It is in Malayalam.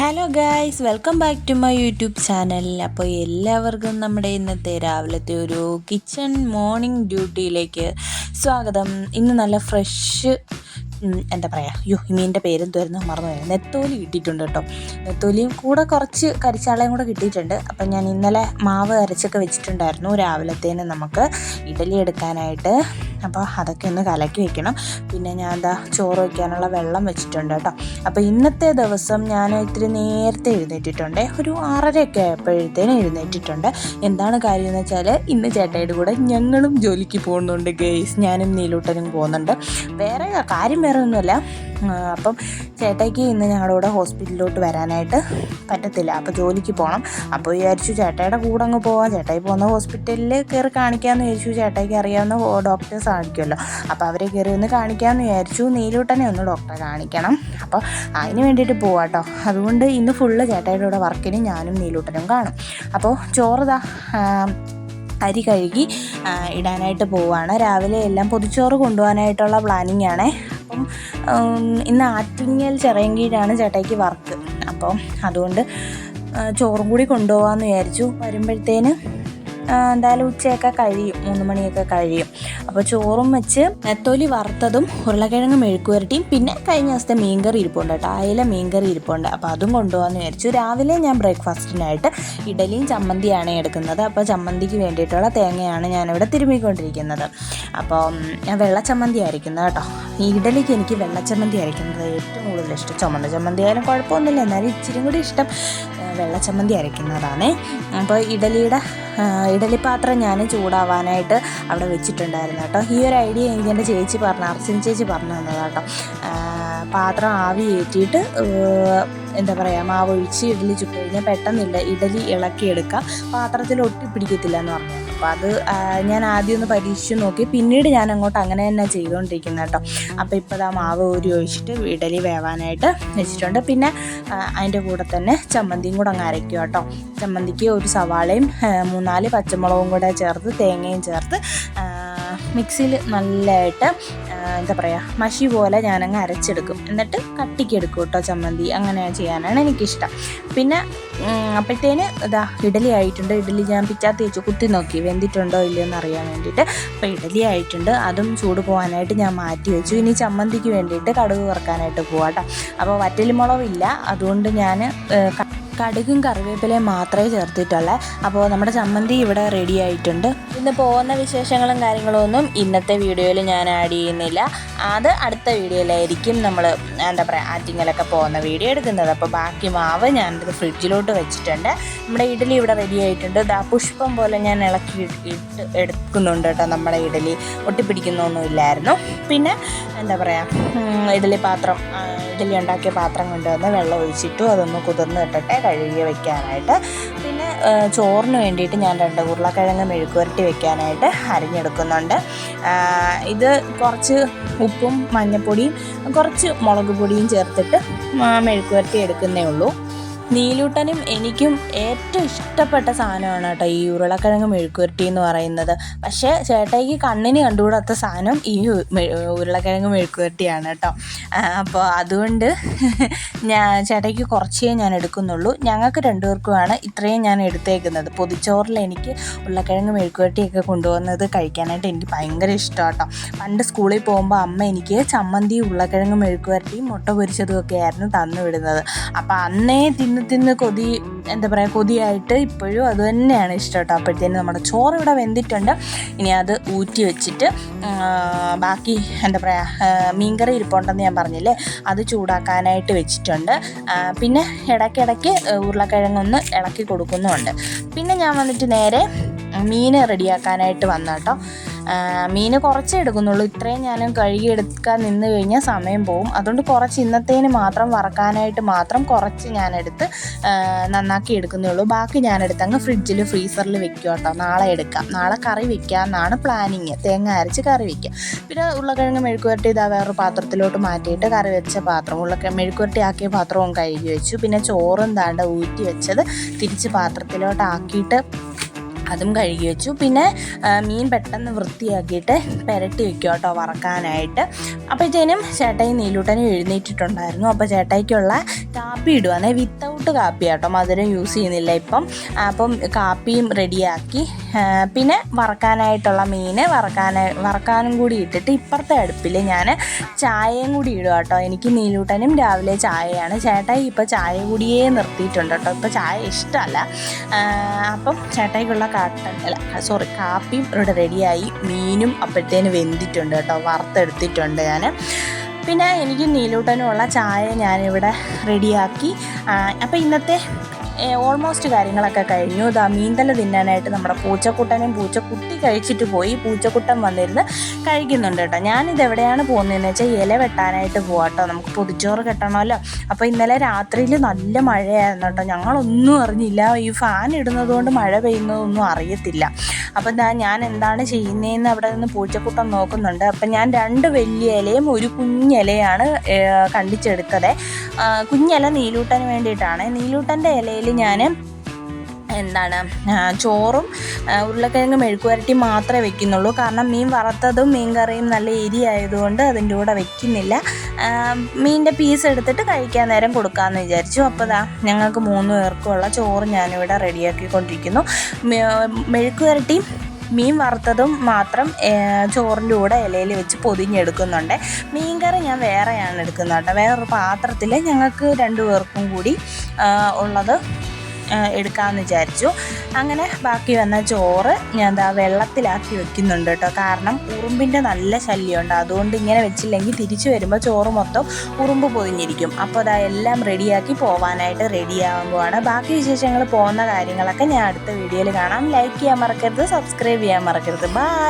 Hello guys welcome back to my YouTube channel അപ്പോൾ എല്ലാവർക്കും നമ്മുടെ ഇന്നത്തെ രാവിലത്തെ ഒരു കിച്ചൺ മോർണിംഗ് ഡ്യൂട്ടിയിലേക്ക് സ്വാഗതം. ഇന്ന് നല്ല ഫ്രഷ് എന്താ പറയുക യോ മീനിന്റെ പേരെന്തുവായിരുന്നു മറന്നു പോയത് നെത്തോലി കിട്ടിയിട്ടുണ്ട് കേട്ടോ. നെത്തോലിയും കൂടെ കുറച്ച് കരിച്ചാളയും കൂടെ കിട്ടിയിട്ടുണ്ട്. അപ്പം ഞാൻ ഇന്നലെ മാവ് അരച്ചൊക്കെ വെച്ചിട്ടുണ്ടായിരുന്നു. രാവിലത്തേന് നമുക്ക് ഇഡലി എടുക്കാനായിട്ട് അപ്പോൾ അതൊക്കെ ഒന്ന് കലക്കി വെക്കണം. പിന്നെ ഞാൻ എന്താ ചോറ് വയ്ക്കാനുള്ള വെള്ളം വെച്ചിട്ടുണ്ട് കേട്ടോ. അപ്പോൾ ഇന്നത്തെ ദിവസം ഞാൻ ഇത്തിരി നേരത്തെ എഴുന്നേറ്റിട്ടുണ്ട്. ഒരു ആറരയൊക്കെ ആയപ്പോഴത്തേനും എഴുന്നേറ്റിട്ടുണ്ട്. എന്താണ് കാര്യം എന്ന് വെച്ചാൽ ഇന്ന് ചേട്ടയുടെ കൂടെ ഞങ്ങളും ജോലിക്ക് പോകുന്നുണ്ട് ഗേസ്. ഞാനും നീലൂട്ടനും പോകുന്നുണ്ട്. വേറെ കാര്യം വേറെ ഒന്നുമല്ല. അപ്പം ചേട്ടായിക്ക് ഇന്ന് ഞങ്ങളുടെ കൂടെ ഹോസ്പിറ്റലിലോട്ട് വരാനായിട്ട് പറ്റത്തില്ല. അപ്പോൾ ജോലിക്ക് പോകണം. അപ്പോൾ വിചാരിച്ചു ചേട്ടയുടെ കൂടെ അങ്ങ് പോവാം. ചേട്ടായി പോകുന്ന ഹോസ്പിറ്റലിൽ കയറി കാണിക്കാമെന്ന് വിചാരിച്ചു. ചേട്ടായിക്ക് അറിയാവുന്ന ഡോക്ടേഴ്സ് ആയിരിക്കുമല്ലോ അപ്പോൾ അവരെ കയറി ഒന്ന് കാണിക്കാമെന്ന് വിചാരിച്ചു. നീലൂട്ടനെ ഒന്ന് ഡോക്ടറെ കാണിക്കണം. അപ്പോൾ അതിന് വേണ്ടിയിട്ട് പോവാം കേട്ടോ അതുകൊണ്ട് ഇന്ന് ഫുള്ള് ചേട്ടായിയുടെ വർക്കിന് ഞാനും നീലൂട്ടനും കാണും. അപ്പോൾ ചോറുതാ അരി കഴുകി ഇടാനായിട്ട് പോവുകയാണ് രാവിലെ എല്ലാം പൊതിച്ചോറ് കൊണ്ടുപോകാനായിട്ടുള്ള പ്ലാനിങ് ആണ്. അപ്പം ഇന്ന് ആറ്റിങ്ങൽ ചിറയങ്കീടാണ് ചേട്ടായിക്ക് വർക്ക് അപ്പം അതുകൊണ്ട് ചോറും കൂടി കൊണ്ടുപോകാമെന്ന് വിചാരിച്ചു. വരുമ്പോഴത്തേന് എന്തായാലും ഉച്ചയൊക്കെ കഴിയും. മൂന്ന് മണിയൊക്കെ കഴിയും. അപ്പോൾ ചോറും വെച്ച് നെത്തോലി വറുത്തതും ഉരുളക്കിഴങ്ങ് മെഴുക്കുവരട്ടിയും പിന്നെ കഴിഞ്ഞ ദിവസത്തെ മീൻകറി ഇരിപ്പുണ്ട് കേട്ടോ. അയില മീൻകറി ഇരിപ്പുണ്ട്. അപ്പോൾ അതും കൊണ്ടുപോകാമെന്ന് വിചാരിച്ചു. രാവിലെ ഞാൻ ബ്രേക്ക്ഫാസ്റ്റിനായിട്ട് ഇഡലിയും ചമ്മന്തിയാണ് എടുക്കുന്നത്. അപ്പോൾ ചമ്മന്തിക്ക് വേണ്ടിയിട്ടുള്ള തേങ്ങയാണ് ഞാനിവിടെ തിരുമ്മിക്കൊണ്ടിരിക്കുന്നത്. അപ്പോൾ ഞാൻ വെള്ളച്ചമ്മന്തി അരയ്ക്കുന്നത് കേട്ടോ. ഈ ഇഡലിക്ക് എനിക്ക് വെള്ളച്ചമ്മന്തി അരയ്ക്കുന്നത് ഏറ്റവും കൂടുതൽ ഇഷ്ടം. ചുമന്ന ചമ്മന്തി ആയാലും കുഴപ്പമൊന്നുമില്ല. എന്നാലും ഇച്ചിരി കൂടി ഇഷ്ടം വെള്ള വെള്ളച്ചമ്മന്തി അരയ്ക്കുന്നതാണ് അപ്പോൾ ഇഡലിയുടെ ആ, ഇഡലി പാത്രം ഞാൻ ചൂടാവാനായിട്ട് അവിടെ വെച്ചിട്ടുണ്ടായിരുന്നു കേട്ടോ. ഈ ഒരു ഐഡിയ എനിക്ക് എന്റെ ചേച്ചി പറഞ്ഞു അർച്ചൻ ചേച്ചി പറഞ്ഞു തന്നതാണ് കേട്ടോ. പാത്രം ആവി ഏറ്റിയിട്ട് എന്താ പറയുക മാവ് ഒഴിച്ച് ഇഡലി ചുട്ട് കഴിഞ്ഞാൽ പെട്ടെന്നില്ല ഇഡലി ഇളക്കിയെടുക്കാം പാത്രത്തിൽ ഒട്ടിപ്പിടിക്കത്തില്ല എന്ന് പറഞ്ഞു. അപ്പോൾ അത് ഞാൻ ആദ്യം ഒന്ന് പരീക്ഷിച്ച് നോക്കി. പിന്നീട് ഞാൻ അങ്ങോട്ട് അങ്ങനെ തന്നെ ചെയ്തുകൊണ്ടിരിക്കുന്നത് കേട്ടോ അപ്പോൾ ഇപ്പോൾ ആ മാവ് ഊരി ഒഴിച്ചിട്ട് ഇഡലി വേവാനായിട്ട് വെച്ചിട്ടുണ്ട്. പിന്നെ അതിന്റെ കൂടെ തന്നെ ചമ്മന്തിയും കൂടെ അങ്ങ് അരയ്ക്കുക കേട്ടോ ചമ്മന്തിക്ക് ഒരു സവാളയും മൂന്നാൽ പച്ചമുളകും കൂടെ ചേർത്ത് തേങ്ങയും ചേർത്ത് മിക്സിയിൽ നല്ലതായിട്ട് എന്താ പറയുക മഷി പോലെ ഞാനങ്ങ് അരച്ചെടുക്കും. എന്നിട്ട് കട്ടിക്ക് എടുക്കും കേട്ടോ ചമ്മന്തി. അങ്ങനെ ചെയ്യാനാണ് എനിക്കിഷ്ടം. പിന്നെ അപ്പോഴത്തേന് ഇതാ ഇഡലി ആയിട്ടുണ്ട്. ഇഡലി ഞാൻ പിറ്റാത്ത വെച്ച് കുത്തി നോക്കി. വെന്തിട്ടുണ്ടോ ഇല്ലയോ എന്ന് അറിയാൻ വേണ്ടിയിട്ട്. അപ്പോൾ ഇഡലി ആയിട്ടുണ്ട്. അതും ചൂട് പോകാനായിട്ട് ഞാൻ മാറ്റി വെച്ചു. ഇനി ചമ്മന്തിക്ക് വേണ്ടിയിട്ട് കടുക് വറുക്കാനായിട്ട് പോവാട്ടോ അപ്പോൾ വറ്റലിമുളകില്ല അതുകൊണ്ട് ഞാൻ കടുകും കറിവേപ്പിലയും മാത്രമേ ചേർത്തിട്ടുള്ളൂ. അപ്പോൾ നമ്മുടെ ചമ്മന്തി ഇവിടെ റെഡി ആയിട്ടുണ്ട്. ഇന്ന് പോകുന്ന വിശേഷങ്ങളും കാര്യങ്ങളും ഒന്നും ഇന്നത്തെ വീഡിയോയിൽ ഞാൻ ആഡ് ചെയ്യുന്നില്ല. അത് അടുത്ത വീഡിയോയിലായിരിക്കും നമ്മൾ എന്താ പറയുക ആറ്റിങ്ങലൊക്കെ പോകുന്ന വീഡിയോ എടുക്കുന്നത്. അപ്പോൾ ബാക്കി മാവ് ഞാനിത് ഫ്രിഡ്ജിലോട്ട് വെച്ചിട്ടുണ്ട്. നമ്മുടെ ഇഡലി ഇവിടെ റെഡി ആയിട്ടുണ്ട്. ദാ പുഷ്പം പോലെ ഞാൻ ഇളക്കി ഇട്ട് എടുക്കുന്നുണ്ട് കേട്ടോ നമ്മുടെ ഇഡലി. ഒട്ടിപ്പിടിക്കുന്നൊന്നും ഇല്ലായിരുന്നു. പിന്നെ എന്താ പറയുക ഇഡലി പാത്രം ഇഡലി ഉണ്ടാക്കിയ പാത്രം കൊണ്ടുവന്ന് വെള്ളം ഒഴിച്ചിട്ടു അതൊന്ന് കുതിർന്ന് ഇട്ടിട്ട് കഴുകി വെക്കാനായിട്ട്. പിന്നെ ചോറിന് വേണ്ടിയിട്ട് ഞാൻ രണ്ട് ഉരുളക്കിഴങ്ങ് മെഴുക്കുവരട്ടി വെക്കാനായിട്ട് അരിഞ്ഞെടുക്കുന്നുണ്ട്. ഇത് കുറച്ച് ഉപ്പും മഞ്ഞൾപ്പൊടിയും കുറച്ച് മുളക് പൊടിയും ചേർത്തിട്ട് മെഴുക്ക് മെഴുക്കുവരട്ടി എടുക്കുന്നേ ഉള്ളൂ. നീലൂട്ടനും എനിക്കും ഏറ്റവും ഇഷ്ടപ്പെട്ട സാധനമാണ് കേട്ടോ ഈ ഉരുളക്കിഴങ്ങ് മെഴുക്കുരുട്ടി എന്ന് പറയുന്നത്. പക്ഷേ ചേട്ടായിക്ക് കണ്ണിന് കണ്ടുകൂടാത്ത സാധനം ഈ ഉരുളക്കിഴങ്ങ് മെഴുക്കുരുട്ടിയാണ് കേട്ടോ. അപ്പോൾ അതുകൊണ്ട് ഞാൻ ചേട്ടായിക്ക് കുറച്ചേ ഞാൻ എടുക്കുന്നുള്ളൂ. ഞങ്ങൾക്ക് രണ്ടുപേർക്കുമാണ് ഇത്രയും ഞാൻ എടുത്തേക്കുന്നത്. പൊതിച്ചോറിൽ എനിക്ക് ഉരുളക്കിഴങ്ങ് മെഴുക്കുരുട്ടിയൊക്കെ കൊണ്ടുവന്നത് കഴിക്കാനായിട്ട് എനിക്ക് ഭയങ്കര ഇഷ്ടമാണ് കേട്ടോ. പണ്ട് സ്കൂളിൽ പോകുമ്പോൾ അമ്മ എനിക്ക് ചമ്മന്തി ഉരുളക്കിഴങ്ങ് മെഴുക്കുരുട്ടിയും മുട്ട പൊരിച്ചതും ഒക്കെ ആയിരുന്നു തന്നു വിടുന്നത്. അപ്പോൾ അന്നേ തിന്ന് തിന്ന് കൊതി എന്താ പറയുക കൊതിയായിട്ട് ഇപ്പോഴും അത് തന്നെയാണ് ഇഷ്ടം കേട്ടോ. അപ്പോഴത്തേന് നമ്മുടെ ചോറ് ഇവിടെ വെന്തിട്ടുണ്ട്. ഇനി അത് ഊറ്റി വെച്ചിട്ട് ബാക്കി എന്താ പറയുക മീൻകറി ഇരിപ്പുണ്ടെന്ന് ഞാൻ പറഞ്ഞില്ലേ അത് ചൂടാക്കാനായിട്ട് വെച്ചിട്ടുണ്ട്. പിന്നെ ഇടയ്ക്കിടയ്ക്ക് ഉരുളക്കിഴങ്ങൊന്ന് ഇളക്കി കൊടുക്കുന്നുമുണ്ട്. പിന്നെ ഞാൻ വന്നിട്ട് നേരെ മീൻ റെഡിയാക്കാനായിട്ട് വന്നു കേട്ടോ മീൻ കുറച്ച് എടുക്കുന്നുള്ളൂ. ഇത്രയും ഞാൻ കഴുകി എടുക്കാൻ നിന്ന് കഴിഞ്ഞാൽ സമയം പോകും അതുകൊണ്ട് കുറച്ച് ഇന്നത്തേന് മാത്രം വറക്കാനായിട്ട് മാത്രം കുറച്ച് ഞാനെടുത്ത് നന്നാക്കി എടുക്കുന്നുള്ളൂ. ബാക്കി ഞാനെടുത്ത് അങ്ങ് ഫ്രിഡ്ജിൽ ഫ്രീസറിൽ വെക്കുക കേട്ടോ. നാളെ എടുക്കാം. നാളെ കറി വെക്കാം എന്നാണ് പ്ലാനിങ്. തേങ്ങ അരച്ച് കറി വെക്കാം. പിന്നെ ഉരുളക്കിഴങ്ങ് മെഴുക്കുവരട്ടി ഇതാ വേറൊരു പാത്രത്തിലോട്ട് മാറ്റിയിട്ട് കറി വെച്ച പാത്രം. ഉരുളക്കിഴങ്ങ് മെഴുക്കുവരട്ടി ആക്കിയ പാത്രവും കഴുകി വെച്ചു. പിന്നെ ചോറും താണ്ട ഊറ്റി വെച്ചത് തിരിച്ച് പാത്രത്തിലോട്ട് ആക്കിയിട്ട് അതും കഴുകി വെച്ചു. പിന്നെ മീൻ പെട്ടെന്ന് വൃത്തിയാക്കിയിട്ട് പെരട്ടി വെക്കും കേട്ടോ വറക്കാനായിട്ട്. അപ്പോഴത്തേനും ചേട്ടായി നീലൂട്ടനും എഴുന്നേറ്റിട്ടുണ്ടായിരുന്നു. അപ്പോൾ ചേട്ടായിക്കുള്ള കാപ്പി ഇടുവാണേ. വിത്തൗട്ട് വിത്തൗട്ട് കാപ്പി കേട്ടോ മധുരം യൂസ് ചെയ്യുന്നില്ല ഇപ്പം. അപ്പം കാപ്പിയും റെഡിയാക്കി. പിന്നെ വറക്കാനായിട്ടുള്ള മീൻ വറക്കാനായി വറക്കാനും കൂടി ഇട്ടിട്ട് ഇപ്പുറത്തെ അടുപ്പിൽ ഞാൻ ചായയും കൂടി ഇടുക കേട്ടോ എനിക്ക് നീലൂട്ടനും രാവിലെ ചായയാണ്. ചേട്ടായി ഇപ്പോൾ ചായ കൂടിയേ നിർത്തിയിട്ടുണ്ട് കേട്ടോ. ഇപ്പോൾ ചായ ഇഷ്ടമല്ല. അപ്പം ചേട്ടായിക്കുള്ള കാട്ടൻ അല്ല സോറി കാപ്പിയും ഇവിടെ റെഡിയായി മീനും അപ്പോഴത്തേന് വെന്തിട്ടുണ്ട് കേട്ടോ. വറുത്തെടുത്തിട്ടുണ്ട് ഞാൻ പിന്നെ എനിക്ക് നീലൂട്ടനുമുള്ള ചായ ഞാനിവിടെ റെഡിയാക്കി അപ്പോൾ ഇന്നത്തെ ഓൾമോസ്റ്റ് കാര്യങ്ങളൊക്കെ കഴിഞ്ഞു. ഇതാ മീൻതല തിന്നാനായിട്ട് നമ്മുടെ പൂച്ചക്കുട്ടനും പൂച്ചക്കുട്ടി കഴിച്ചിട്ട് പോയി. പൂച്ചക്കുട്ടൻ വന്നിരുന്ന് കഴിക്കുന്നുണ്ട് കേട്ടോ. ഞാനിത് എവിടെയാണ് പോകുന്നതെന്ന് വെച്ചാൽ ഇല വെട്ടാനായിട്ട് പോവാം കേട്ടോ. നമുക്ക് പൊതിച്ചോറ് കെട്ടണമല്ലോ. അപ്പോൾ ഇന്നലെ രാത്രിയിൽ നല്ല മഴയായിരുന്നു കേട്ടോ. ഞങ്ങളൊന്നും അറിഞ്ഞില്ല. ഈ ഫാൻ ഇടുന്നത് കൊണ്ട് മഴ പെയ്യുന്നതൊന്നും അറിയത്തില്ല. അപ്പം ഞാൻ ഞാൻ എന്താണ് ചെയ്യുന്നതെന്ന് അവിടെ നിന്ന് പൂച്ചക്കുട്ടൻ നോക്കുന്നുണ്ട്. അപ്പം ഞാൻ രണ്ട് വലിയ ഇലയും ഒരു കുഞ്ഞിലയാണ് കണ്ടിച്ചെടുത്തത്. കുഞ്ഞില നീലൂട്ടന് വേണ്ടിയിട്ടാണ്. നീലൂട്ടന്റെ ഇലയിൽ ഞാൻ എന്താണ് ചോറും ഉരുളക്കിഴങ്ങ് മെഴുക്കുവരട്ടി മാത്രമേ വെക്കുന്നുള്ളൂ. കാരണം മീൻ വറുത്തതും മീൻ കറിയും നല്ല എരി ആയതുകൊണ്ട് അതിന്റെ കൂടെ വെക്കുന്നില്ല. മീനിന്റെ പീസ് എടുത്തിട്ട് കഴിക്കാൻ നേരം കൊടുക്കാമെന്ന് വിചാരിച്ചു. അപ്പോൾ ദാ ഞങ്ങൾക്ക് മൂന്ന് പേർക്കുള്ള ചോറ് ഞാനിവിടെ റെഡിയാക്കിക്കൊണ്ടിരിക്കുന്നു. മെഴുക്കുവരട്ടി മീൻ വറുത്തതും മാത്രം ചോറിന്റെ കൂടെ ഇലയിൽ വെച്ച് പൊതിഞ്ഞെടുക്കുന്നുണ്ട്. മീൻ കറി ഞാൻ വേറെയാണ് എടുക്കുന്നത് കേട്ടോ. വേറൊരു പാത്രത്തിൽ ഞങ്ങൾക്ക് രണ്ടു പേർക്കും കൂടി ഉള്ളത് എടുക്കാമെന്ന് വിചാരിച്ചു. അങ്ങനെ ബാക്കി വന്ന ചോറ് ഞാൻ എന്താ വെള്ളത്തിലാക്കി വെക്കുന്നുണ്ട് കേട്ടോ. കാരണം ഉറുമ്പിന്റെ നല്ല ശല്യമുണ്ട്. അതുകൊണ്ട് ഇങ്ങനെ വെച്ചില്ലെങ്കിൽ തിരിച്ചു വരുമ്പോൾ ചോറ് മൊത്തം ഉറുമ്പ് പൊതിഞ്ഞിരിക്കും. അപ്പോൾ അതാ എല്ലാം റെഡിയാക്കി പോവാനായിട്ട് റെഡിയാകുമ്പോഴാണ് ബാക്കി വിശേഷങ്ങൾ പോകുന്ന കാര്യങ്ങളൊക്കെ ഞാൻ അടുത്ത വീഡിയോയിൽ കാണാം. ലൈക്ക് ചെയ്യാൻ മറക്കരുത് സബ്സ്ക്രൈബ് ചെയ്യാൻ മറക്കരുത്. ബൈ